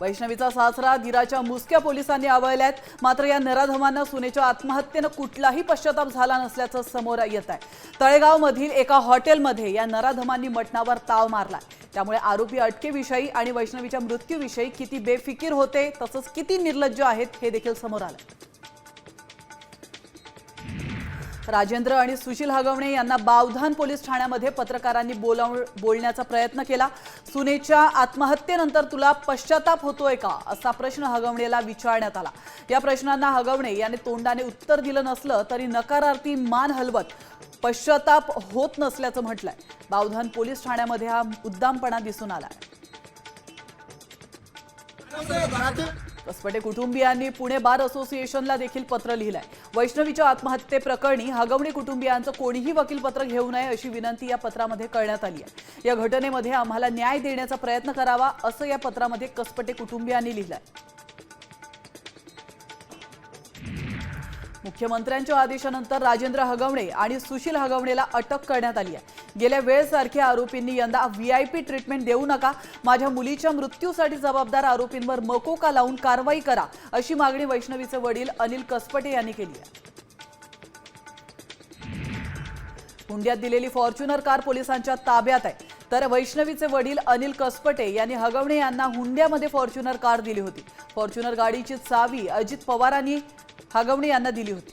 वैष्णवीचा सासरा धीराच्या मुसक्या पोलिसांनी आवळल्यात. मात्र या नराधमांना सुनेच्या आत्महत्येनं कुठलाही पश्चाताप झाला नसल्याचं समोर येत आहे. तळेगावमधील एका हॉटेलमध्ये या नराधमांनी मटणावर ताव मारला. त्यामुळे आरोपी अटकेविषयी आणि वैष्णवीच्या मृत्यूविषयी किती बेफिकीर होते तसंच किती निर्लज्ज आहेत हे देखील समोर आलं राजेंद्र आणि सुशील हगवणे यांना बावधान पोलीस ठाण्यामध्ये पत्रकारांनी बोलाव बोलण्याचा प्रयत्न केला. सुनेच्या आत्महत्येनंतर तुला पश्चाताप होतोय का? असा प्रश्न हगवणेला विचारण्यात आला. या प्रश्नांना हगवणे याने तोंडाने उत्तर दिलं नसलं तरी नकारार्थी मान हलवत पश्चाताप होत नसल्याचं म्हटलंय. बावधान पोलीस ठाण्यामध्ये हा मुद्दामपणा दिसून आलाय. कसपटे कुटुंबियांनी पुणे बार असोसिएशनला देखील पत्र लिहिलंय. वैष्णवीच्या आत्महत्येप्रकरणी हगवणी कुटुंबियांचं कोणीही वकीलपत्र घेऊ नये अशी विनंती या पत्रामध्ये करण्यात आली आहे. या घटनेमध्ये आम्हाला न्याय देण्याचा प्रयत्न करावा असं या पत्रामध्ये कसपटे कुटुंबियांनी लिहिलंय. मुख्यमंत्र्यांच्या आदेशानंतर राजेंद्र हगवणे आणि सुशील हगवणेला अटक करण्यात आली आहे. गेल्या वेळेसारख्या आरोपींनी यंदा व्हीआयपी ट्रीटमेंट देऊ नका माझ्या मुलीच्या मृत्यूसाठी जबाबदार आरोपींवर मकोका लावून कारवाई करा अशी मागणी वैष्णवीचे वडील अनिल कसपटे यांनी केली आहे. हुंड्यात दिलेली फॉर्च्युनर कार पोलिसांच्या ताब्यात आहे. तर वैष्णवीचे वडील अनिल कसपटे यांनी हगवणे यांना हुंड्यामध्ये फॉर्च्युनर कार दिली होती. फॉर्च्युनर गाडीची चावी अजित पवारांनी हागवणी यांना दिली होती.